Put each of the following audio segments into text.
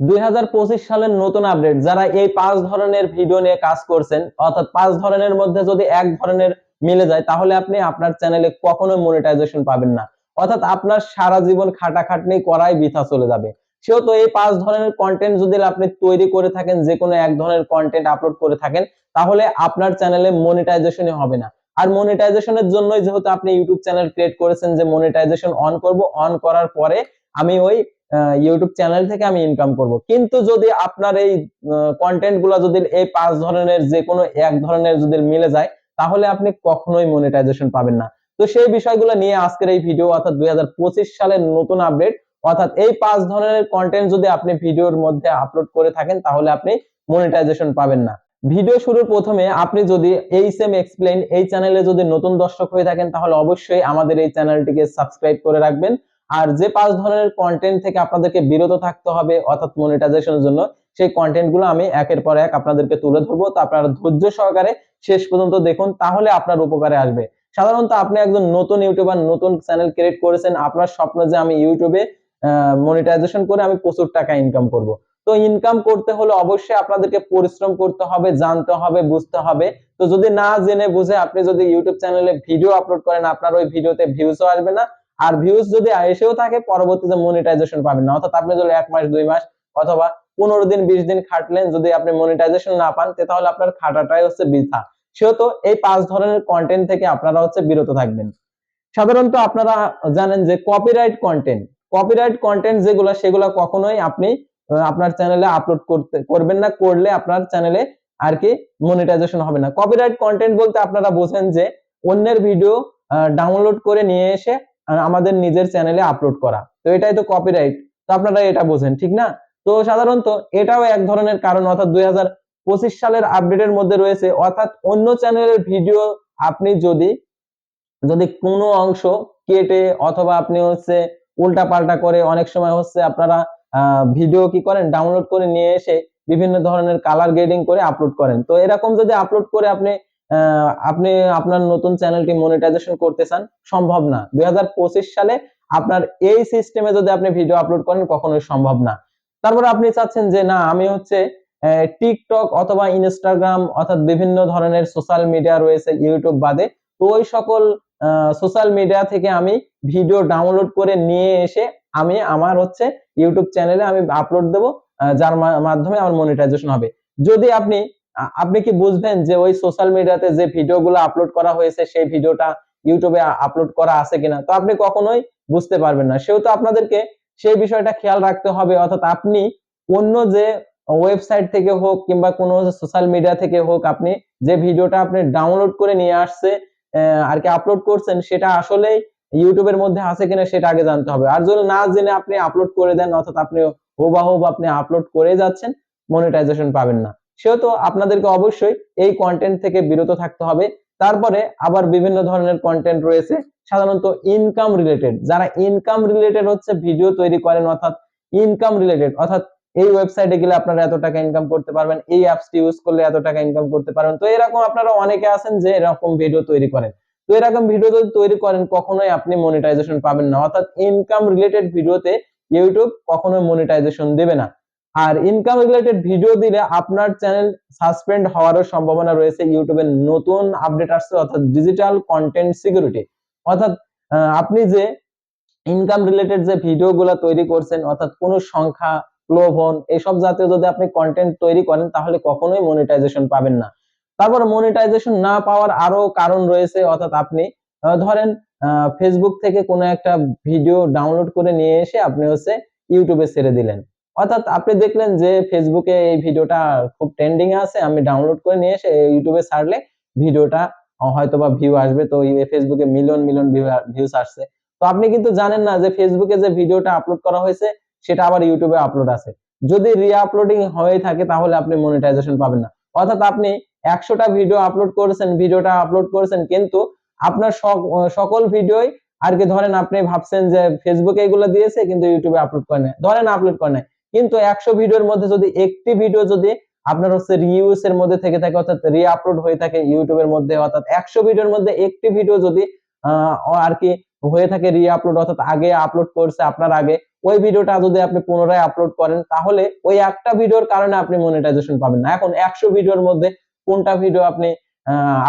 দুই হাজার পঁচিশ সালের নতুন আপডেট, যারা এই পাঁচ ধরনের ভিডিও নিয়ে কাজ করছেন, অর্থাৎ পাঁচ ধরনের মধ্যে যদি এক ধরনের মিলে যায়, তাহলে আপনি আপনার চ্যানেলে মনিটাইজেশন পাবেন না। অর্থাৎ আপনার সারা জীবন খাটাখাটনি করাই বৃথা চলে যাবে। সেহেতু এই পাঁচ ধরনের কন্টেন্ট যদি আপনি তৈরি করে থাকেন যে কোনো এক ধরনের কন্টেন্ট আপলোড করে থাকেন, তাহলে আপনার চ্যানেলে মনিটাইজেশনই হবে না। আর মনিটাইজেশনের জন্যই যেহেতু আপনি ইউটিউব চ্যানেল ক্রিয়েট করেছেন, যে মনিটাইজেশন অন করব অন করার পরে আমি ওই ইউটিউব চ্যানেল থেকে আমি ইনকাম করব। কিন্তু যদি আপনার এই কন্টেন্টগুলো যদি এই পাঁচ ধরনের যে কোনো এক ধরনের যদি মিলে যায়, তাহলে আপনি কখনোই মনিটাইজেশন পাবেন না। তো সেই বিষয়গুলো নিয়ে আজকের এই ভিডিও অর্থাৎ দুই সালের নতুন আপডেট অর্থাৎ এই পাঁচ ধরনের কন্টেন্ট যদি আপনি ভিডিওর মধ্যে আপলোড করে থাকেন, তাহলে আপনি মনিটাইজেশন পাবেন না। ভিডিও শুরুর প্রথমে আপনি যদি এই সেম এক্সপ্লেন এই চ্যানেলে যদি নতুন দর্শক হয়ে থাকেন, তাহলে অবশ্যই আমাদের এই চ্যানেলটিকে সাবস্ক্রাইব করে রাখবেন। আর যে পাঁচ ধরনের কন্টেন্ট থেকে আপনাদেরকে বিরত থাকতে হবে, অর্থাৎ মনিটাইজেশনের জন্য, সেই কন্টেন্টগুলো আমি একের পর এক আপনাদেরকে তুলে ধরবো। তো আপনারা ধৈর্য সহকারে শেষ পর্যন্ত দেখুন, তাহলে আপনার উপকারে আসবে। সাধারণত আপনি একজন নতুন ইউটিউবার, নতুন চ্যানেল ক্রিয়েট করেছেন, আপনার স্বপ্ন যে আমি ইউটিউবে মনিটাইজেশন করে আমি প্রচুর টাকা ইনকাম করব। তো ইনকাম করতে হলে অবশ্যই আপনাদেরকে পরিশ্রম করতে হবে, জানতে হবে, বুঝতে হবে। তো যদি না জেনে বুঝে আপনি যদি ইউটিউব চ্যানেলে ভিডিও আপলোড করেন, আপনার ওই ভিডিওতে ভিউজও আসবে না। আর ভিউজ যদি এসেও থাকে, পরবর্তীতে মনিটাইজেশন পাবেন না। অর্থাৎ আপনি যদি এক মাস, দুই মাস অথবা পনেরো দিন, বিশ দিন খাটলেন, যদি আপনি মনিটাইজেশন না পান তাহলে আপনার খাটাটাই হচ্ছে বৃথা। সেহেতু এই পাঁচ ধরনের কন্টেন্ট থেকে আপনারা হচ্ছে বিরত থাকবেন। সাধারণত আপনারা জানেন যে কপিরাইট কন্টেন্ট কপিরাইট কন্টেন্ট যেগুলো, সেগুলো কখনোই আপনি আপনার চ্যানেলে আপলোড করতে, করবেন না, করলে আপনার চ্যানেলে আর কি মনিটাইজেশন হবে না। কপিরাইট কন্টেন্ট বলতে আপনারা বোঝেন যে অন্যের ভিডিও ডাউনলোড করে নিয়ে এসে আমাদের নিজের চ্যানেলে আপলোড করা। তো এটাই তো কপিরাইট তো আপনারা এটা বোঝেন, ঠিক না? তো সাধারণত এটাও এক ধরনের কারণ, অর্থাৎ দুই সালের আপডেটের মধ্যে রয়েছে। অর্থাৎ অন্য চ্যানেলের ভিডিও আপনি যদি যদি কোনো অংশ কেটে অথবা আপনি হচ্ছে উল্টা পাল্টা করে অনেক সময় হচ্ছে আপনারা ভিডিও কি করেন? ডাউনলোড করে নিয়ে এসে বিভিন্ন ধরনের কালার গ্রেডিং করে আপলোড করেন। তো এরকম যদি আপলোড করে আপনি আপনি আপনার নতুন চ্যানেলটি মনিটাইজেশন করতে চান, সম্ভব না। দুই সালে আপনার এই সিস্টেমে যদি আপনি ভিডিও আপলোড করেন, কখনোই সম্ভব না। তারপর আপনি চাচ্ছেন যে, না, আমি হচ্ছে টিকটক অথবা ইনস্টাগ্রাম অর্থাৎ বিভিন্ন ধরনের সোশ্যাল মিডিয়া রয়েছে ইউটিউব বাদে, তো ওই সকল সোশ্যাল মিডিয়া থেকে আমি ভিডিও ডাউনলোড করে নিয়ে এসে আমি আমার হচ্ছে ইউটিউব চ্যানেলে আমি আপলোড দেব যার মাধ্যমে আমার মনিটাইজেশন হবে। যদি আপনি আপনি কি বুঝবেন যে ওই সোশ্যাল মিডিয়াতে যে ভিডিওগুলো আপলোড করা হয়েছে, সেই ভিডিওটা ইউটিউবে আপলোড করা আছে কিনা? তো আপনি কখনোই বুঝতে পারবেন না। সেহেতু আপনাদেরকে সেই বিষয়টা খেয়াল রাখতে হবে। অর্থাৎ আপনি অন্য যে ওয়েবসাইট থেকে হোক কিংবা কোনো সোশ্যাল মিডিয়া থেকে হোক, আপনি যে ভিডিওটা আপনি ডাউনলোড করে নিয়ে আসছে আর কি আপলোড করছেন, সেটা আসলে ইউটিউবের মধ্যে আছে কিনা সেটা আগে জানতে হবে। আর যদি না জেনে আপনি আপলোড করে দেন, অর্থাৎ আপনি হুবাহুব আপনি আপলোড করে যাচ্ছেন মনিটাইজেশন পাবেন না। সেহেতু আপনাদেরকে অবশ্যই এই কন্টেন্ট থেকে বিরত থাকতে হবে। তারপরে আবার বিভিন্ন ধরনের কন্টেন্ট রয়েছে, সাধারণত ইনকাম রিলেটেড যারা ইনকাম রিলেটেড হচ্ছে ভিডিও তৈরি করেন, অর্থাৎ ইনকাম রিলেটেড অর্থাৎ এই ওয়েবসাইটে গেলে আপনারা এত টাকা ইনকাম করতে পারবেন, এই অ্যাপসটি ইউজ করলে এত টাকা ইনকাম করতে পারবেন। তো এরকম আপনারা অনেকে আছেন যে এরকম ভিডিও তৈরি করেন। তো এরকম ভিডিও যদি তৈরি করেন, কখনোই আপনি মনিটাইজেশন পাবেন না। অর্থাৎ ইনকাম রিলেটেড ভিডিওতে ইউটিউব কখনোই মনিটাইজেশন দেবে না। আর ইনকাম রিলেটেড ভিডিও দিলে আপনার চ্যানেল সাসপেন্ড হওয়ারও সম্ভাবনা রয়েছে ইউটিউবের নতুন আপডেট আসছে, অর্থাৎ ডিজিটাল কন্টেন্ট সিকিউরিটি অর্থাৎ আপনি যে ইনকাম রিলেটেড যে ভিডিওগুলো তৈরি করছেন, অর্থাৎ কোনো সংখ্যা প্রলোভন এইসব জাতীয় যদি আপনি কন্টেন্ট তৈরি করেন, তাহলে কখনোই মনিটাইজেশন পাবেন না। তারপর মনিটাইজেশন না পাওয়ার আরও কারণ রয়েছে, অর্থাৎ আপনি ধরেন ফেসবুক থেকে কোনো একটা ভিডিও ডাউনলোড করে নিয়ে এসে আপনি হচ্ছে ইউটিউবে ছেড়ে দিলেন। অর্থাৎ আপনি দেখলেন যে ফেসবুকে এই ভিডিওটা খুব ট্রেন্ডিং আছে, আমি ডাউনলোড করে নিয়ে এসে ইউটিউবে ছাড়লে ভিডিওটা হয়তো বা ভিউ আসবে। তো ফেসবুকে মিলিয়ন মিলিয়ন ভিউস আসছে। তো আপনি কিন্তু জানেন না যে ফেসবুকে যে ভিডিওটা আপলোড করা হয়েছে, সেটা আবার ইউটিউবে আপলোড আছে। যদি রিআপলোডিং হয়ে থাকে, তাহলে আপনি মনিটাইজেশন পাবেন না। অর্থাৎ আপনি একশোটা ভিডিও আপলোড করেছেন, ভিডিওটা আপলোড করেছেন, কিন্তু আপনার সকল ভিডিওই আর কি ধরেন আপনি ভাবছেন যে ফেসবুকে এগুলো দিয়েছে, কিন্তু ইউটিউবে আপলোড করে নেয়। ধরেন আপলোড করে নেয়। কিন্তু একশো ভিডিওর মধ্যে যদি একটি ভিডিও যদি আপনার হচ্ছে রিউজ এর মধ্যে থেকে থাকে, অর্থাৎ রি আপলোড হয়ে থাকে ইউটিউবের মধ্যে, অর্থাৎ একশো ভিডিওর মধ্যে একটি ভিডিও যদি আর কি হয়ে থাকে রি আপলোড অর্থাৎ আগে আপলোড করছে আপনার আগে, ওই ভিডিওটা যদি আপনি পুনরায় আপলোড করেন, তাহলে ওই একটা ভিডিওর কারণে আপনি মনিটাইজেশন পাবেন না। এখন একশো ভিডিওর মধ্যে কোনটা ভিডিও আপনি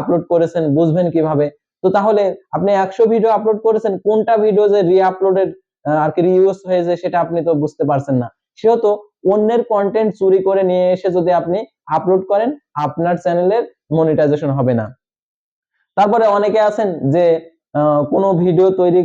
আপলোড করেছেন, বুঝবেন কীভাবে? তো তাহলে আপনি একশো ভিডিও আপলোড করেছেন, কোনটা ভিডিও যে রি আপলোডেড আর কি রিউজ হয়েছে সেটা আপনি তো বুঝতে পারছেন না। সেহেতু অন্যের কন্টেন্ট চুরি করে নিয়ে এসে যদি আপনি আপলোড করেন, আপনার চ্যানেলের মনিটাইজেশন হবে না। তারপরে অনেকে আছেন যে কোনো ভিডিও তৈরি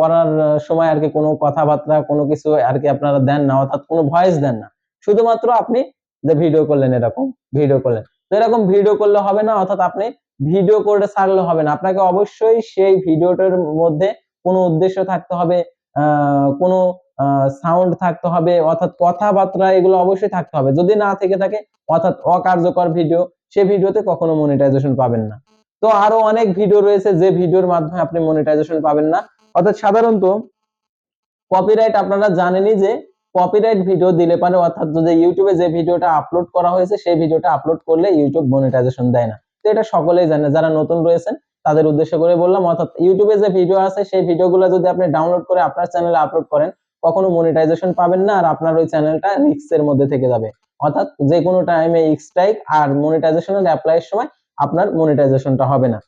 করার সময় আর কি কোনো কথাবার্তা, কোনো কিছু আর কি আপনারা দেন না, অর্থাৎ কোনো ভয়েস দেন না। শুধুমাত্র আপনি যে ভিডিও করলেন এরকম ভিডিও করলেন। তো এরকম ভিডিও করলে হবে না, অর্থাৎ আপনি ভিডিও করে ছাড়লে হবে না। আপনাকে অবশ্যই সেই ভিডিওটার মধ্যে কোনো উদ্দেশ্য থাকতে হবে কোনো সাউন্ড থাকতে হবে, অর্থাৎ কথাবার্তা এগুলো অবশ্যই থাকতে হবে। যদি না থেকে থাকে, অর্থাৎ অকার্যকর ভিডিও সে ভিডিওতে কখনো মনিটাইজেশন পাবেন না। তো আরও অনেক ভিডিও রয়েছে যে ভিডিওর মাধ্যমে আপনি মনিটাইজেশন পাবেন না। অর্থাৎ সাধারণত কপিরাইট আপনারা জানেনই যে কপিরাইট ভিডিও দিলে পারে, অর্থাৎ যদি ইউটিউবে যে ভিডিওটা আপলোড করা হয়েছে, সেই ভিডিওটা আপলোড করলে ইউটিউব মনিটাইজেশন দেয় না। তো এটা সকলেই জানে, যারা নতুন রয়েছেন, তাদের উদ্দেশ্য করে বললাম, অর্থাৎ ইউটিউবে যে ভিডিও আছে, সেই ভিডিওগুলো যদি আপনি ডাউনলোড করে আপনার চ্যানেলে আপলোড করেন কখনো মনিটাইজেশন পাবেন না আর আপনার ওই চ্যানেলটা রিক্সের মধ্যে থেকে যাবে। অর্থাৎ যে কোনো টাইমে স্ট্রাইক আর মনিটাইজেশনের অ্যাপ্লাইয়ের সময় আপনার মনিটাইজেশনটা হবে না।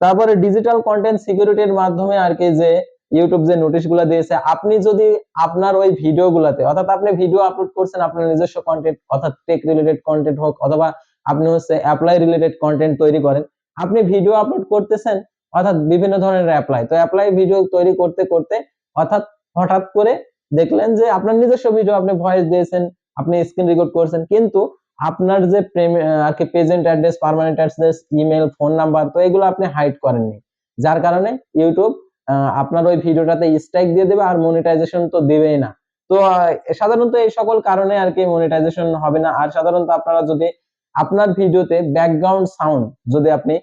তারপরে ডিজিটাল কন্টেন্ট সিকিউরিটির মাধ্যমে আর কি যে ইউটিউব যে নোটিশগুলো দিয়েছে, আপনি যদি আপনার ওই ভিডিওগুলোতে অর্থাৎ আপনি ভিডিও আপলোড করছেন, আপনার নিজস্ব কন্টেন্ট অর্থাৎ টেক রিলেটেড কন্টেন্ট হোক, অথবা আপনি হচ্ছে অ্যাপ্লাই রিলেটেড কন্টেন্ট তৈরি করেন, আপনি ভিডিও আপলোড করতেছেন, অর্থাৎ বিভিন্ন ধরনের অ্যাপ্লাই তো অ্যাপ্লাই ভিডিও তৈরি করতে করতে, অর্থাৎ হঠাৎ করে দেখলেন যে আপনার নিজস্ব ভিডিও আপনি ভয়েস দিয়েছেন, আপনি স্ক্রিন রেকর্ড করছেন, কিন্তু আপনার যে আর কি present address permanent address email phone number তো এগুলো আপনি হাইড করেননি। যার কারণে ইউটিউব আপনার ওই ভিডিওটাতে স্ট্রাইক দিয়ে দেবে আর মনিটাইজেশন তো দেবেই না। তো সাধারণত এই সকল কারণে আর কি মনিটাইজেশন হবে না। আর সাধারণত আপনারা যদি আপনার ভিডিওতে ব্যাকগ্রাউন্ড সাউন্ড যদি আপনি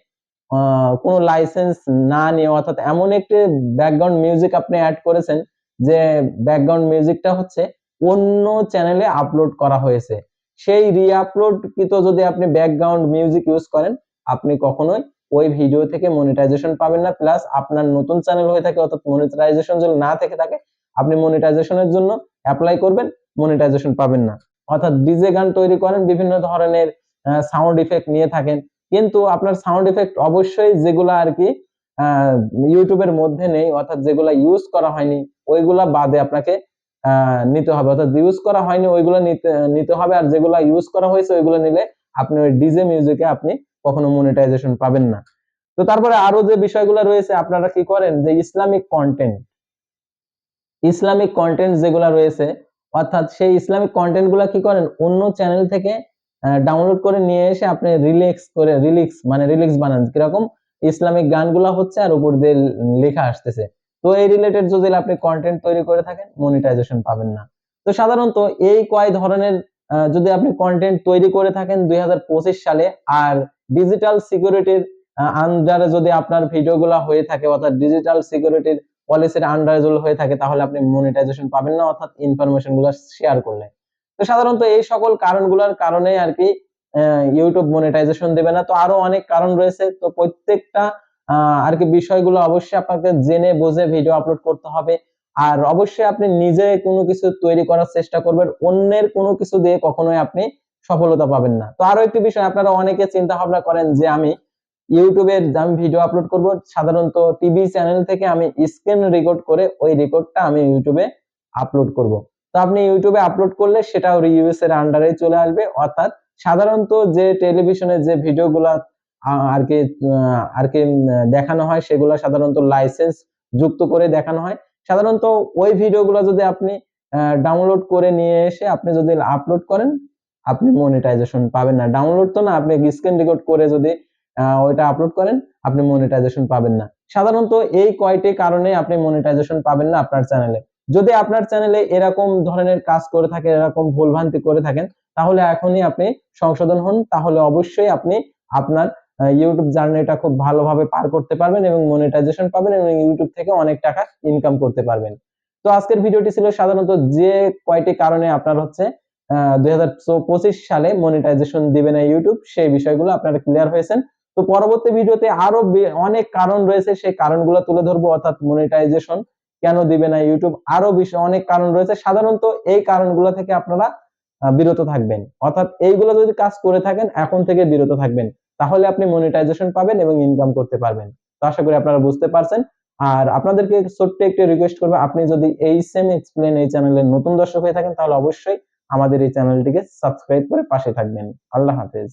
কোনো লাইসেন্স না নিয়ে, অর্থাৎ এমন একটি ব্যাকগ্রাউন্ড মিউজিক আপনি অ্যাড করেছেন যে ব্যাকগ্রাউন্ড মিউজিকটা হচ্ছে অন্য চ্যানেলে আপলোড করা হয়েছে। সেই রিআপলোড কৃত যদি আপনি ব্যাকগ্রাউন্ড মিউজিক ইউজ করেন, আপনি কখনোই ওই ভিডিও থেকে মনিটাইজেশন পাবেন না। প্লাস আপনার নতুন চ্যানেল হয়ে থাকে, অর্থাৎ মনিটাইজেশন যদি না থেকে থাকে, আপনি মনিটাইজেশনের জন্য অ্যাপ্লাই করবেন মনিটাইজেশন পাবেন না। অর্থাৎ ডিজে গান তৈরি করেন, বিভিন্ন ধরনের সাউন্ড ইফেক্ট নিয়ে থাকেন। কিন্তু আপনার সাউন্ড ইফেক্ট অবশ্যই যেগুলো আর কি ইউটিউবের মধ্যে নেই, অর্থাৎ যেগুলো ইউজ করা হয়নি, ওইগুলা বাদে আপনাকে নিতে হবে। অর্থাৎ ইউজ করা হয়নি, ওইগুলো নিতে হবে, আর যেগুলো ইউজ করা হয়েছে, ওইগুলো নিলে আপনি ওই ডিজে মিউজিকে আপনি কখনো মনিটাইজেশন পাবেন না। তো তারপরে আরও যে বিষয়গুলো রয়েছে, আপনারা কি করেন? যে ইসলামিক কন্টেন্ট ইসলামিক কন্টেন্ট যেগুলো রয়েছে, অর্থাৎ সেই ইসলামিক কন্টেন্টগুলা কি করেন? অন্য চ্যানেল থেকে ডাউনলোড করে নিয়ে এসে আপনি রিলেক্স করে রিলিক্স মানে রিলিক্স বানান। কীরকম? ইসলামিক গানগুলা হচ্ছে আর উপর দিয়ে লেখা আসতেছে। তো এই রিলেটেড যদি আপনি কন্টেন্ট তৈরি করে থাকেন মনিটাইজেশন পাবেন না। তো সাধারণত এই কয় ধরনের যদি আপনি কন্টেন্ট তৈরি করে থাকেন দুই সালে, আর ডিজিটাল সিকিউরিটির আন্ডারে যদি আপনার ভিডিওগুলো হয়ে থাকে, অর্থাৎ ডিজিটাল সিকিউরিটির পলিসির আন্ডারে যদি হয়ে থাকে, তাহলে আপনি মনিটাইজেশন পাবেন না, অর্থাৎ ইনফরমেশন শেয়ার করলে। তো সাধারণত এই সকল কারণগুলোর কারণে আর কি ইউটিউব মনিটাইজেশন দেবে না। তো আরও অনেক কারণ রয়েছে। তো প্রত্যেকটা আর কি বিষয়গুলো অবশ্যই আপনাকে জেনে বুঝে ভিডিও আপলোড করতে হবে। আর অবশ্যই আপনি নিজে কোনো কিছু তৈরি করার চেষ্টা করবেন। অন্যের কোনো কিছু দিয়ে কখনোই আপনি সফলতা পাবেন না। তো আরও একটি বিষয়, আপনারা অনেকে চিন্তা ভাবনা করেন যে আমি ইউটিউবে আমি ভিডিও আপলোড করব। সাধারণত টিভি চ্যানেল থেকে আমি স্ক্রিন রেকর্ড করে ওই রেকর্ডটা আমি ইউটিউবে আপলোড করব। তো আপনি ইউটিউবে আপলোড করলে সেটাও রিউএস এর আন্ডারে চলে আসবে। অর্থাৎ সাধারণত যে টেলিভিশনে যে ভিডিওগুলা আর কি আর কি দেখানো হয়, সেগুলো সাধারণত লাইসেন্স যুক্ত করে দেখানো হয়। সাধারণত ওই ভিডিওগুলো যদি আপনি ডাউনলোড করে নিয়ে এসে আপনি যদি আপলোড করেন, আপনি মনিটাইজেশন পাবেন না। ডাউনলোড তো না, আপনি স্ক্রিন রেকর্ড করে যদি ওইটা আপলোড করেন, আপনি মনিটাইজেশন পাবেন না। সাধারণত এই কয়টি কারণে আপনি মনিটাইজেশন পাবেন না আপনার চ্যানেলে যদি আপনার চ্যানেলে এরকম ধরনের কাজ করে থাকে, এরকম ভুলভ্রান্তি করে থাকেন তাহলে এখনই আপনি সংশোধন হন, তাহলে অবশ্যই আপনি আপনার ইউটিউব জার্নিটা খুব ভালোভাবে পার করতে পারবেন এবং মনিটাইজেশন পাবেন এবং ইউটিউব থেকে অনেক টাকা ইনকাম করতে পারবেন। তো আজকের ভিডিওটি ছিল সাধারণত যে কয়টি কারণে আপনার হচ্ছে দুই হাজার পঁচিশ সালে মনিটাইজেশন দিবে না ইউটিউব সেই বিষয়গুলো আপনারা ক্লিয়ার হয়েছেন। তো পরবর্তী ভিডিওতে আরও অনেক কারণ রয়েছে, সেই কারণগুলো তুলে ধরবো, অর্থাৎ মনিটাইজেশন কেন দিবে না ইউটিউব আরও বিষয়, অনেক কারণ রয়েছে। সাধারণত এই কারণগুলো থেকে আপনারা বিরত থাকবেন। অর্থাৎ এইগুলো যদি কাজ করে থাকেন, এখন থেকে বিরত থাকবেন। তাহলে আপনি মনিটাইজেশন পাবেন এবং ইনকাম করতে পারবেন। তো আশা করি আপনারা বুঝতে পারছেন। আর আপনাদেরকে ছোট্ট একটি রিকোয়েস্ট করব, আপনি যদি এই সেম এক্সপ্লেন এই চ্যানেলের নতুন দর্শক হয়ে থাকেন, তাহলে অবশ্যই আমাদের এই চ্যানেলটিকে সাবস্ক্রাইব করে পাশে থাকবেন। আল্লাহ হাফেজ।